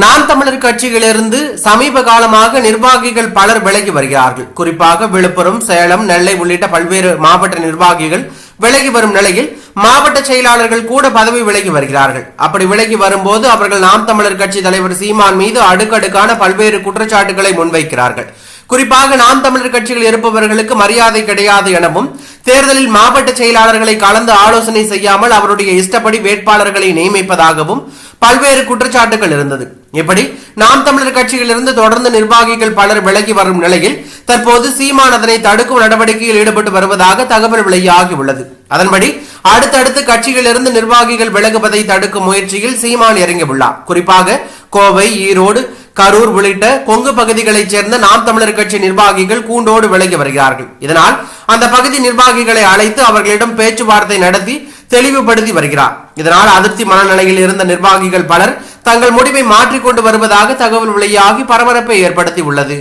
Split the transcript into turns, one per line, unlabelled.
நாம் தமிழர் கட்சியிலிருந்து சமீப காலமாக நிர்வாகிகள் பலர் விலகி வருகிறார்கள். குறிப்பாக விழுப்புரம் சேலம் நெல்லை உள்ளிட்ட பல்வேறு மாவட்ட நிர்வாகிகள் விலகி வரும் நிலையில் மாவட்ட செயலாளர்கள் கூட பதவி விலகி வருகிறார்கள். அப்படி விலகி வரும்போது அவர்கள் நாம் தமிழர் கட்சி தலைவர் சீமான் மீது அடுக்கடுக்கான பல்வேறு குற்றச்சாட்டுகளை முன்வைக்கிறார்கள். குறிப்பாக நாம் தமிழர் கட்சியில் இருப்பவர்களுக்கு மரியாதை கிடையாது எனவும் தேர்தலில் மாவட்ட செயலாளர்களை கலந்து ஆலோசனை செய்யாமல் அவருடைய இஷ்டப்படி வேட்பாளர்களை நியமிப்பதாகவும் பல்வேறு குற்றச்சாட்டுகள் இருந்தது. இப்படி நாம் தமிழர் கட்சியிலிருந்து தொடர்ந்து நிர்வாகிகள் பலர் விலகி வரும் நிலையில் தற்போது சீமான் அதனை தடுக்கும் நடவடிக்கையில் ஈடுபட்டு வருவதாக தகவல் வெளியாகியுள்ளது அதன்படி அடுத்தடுத்து கட்சியிலிருந்து நிர்வாகிகள் விலகுவதை தடுக்கும் முயற்சியில் சீமான் இறங்கியுள்ளார். குறிப்பாக கோவை ஈரோடு கரூர் உள்ளிட்ட கொங்கு பகுதிகளைச் சேர்ந்த நாம் தமிழர் கட்சி நிர்வாகிகள் கூண்டோடு விலகி வருகிறார்கள். இதனால் அந்த பகுதி நிர்வாகிகளை அழைத்து அவர்களிடம் பேச்சுவார்த்தை நடத்தி தெளிவுபடுத்தி வருகிறார். இதனால் அதிருப்தி மனநிலையில் இருந்த நிர்வாகிகள் பலர் தங்கள் முடிவை மாற்றிக்கொண்டு வருவதாக தகவல் வெளியாகி பரபரப்பை ஏற்படுத்தி உள்ளது.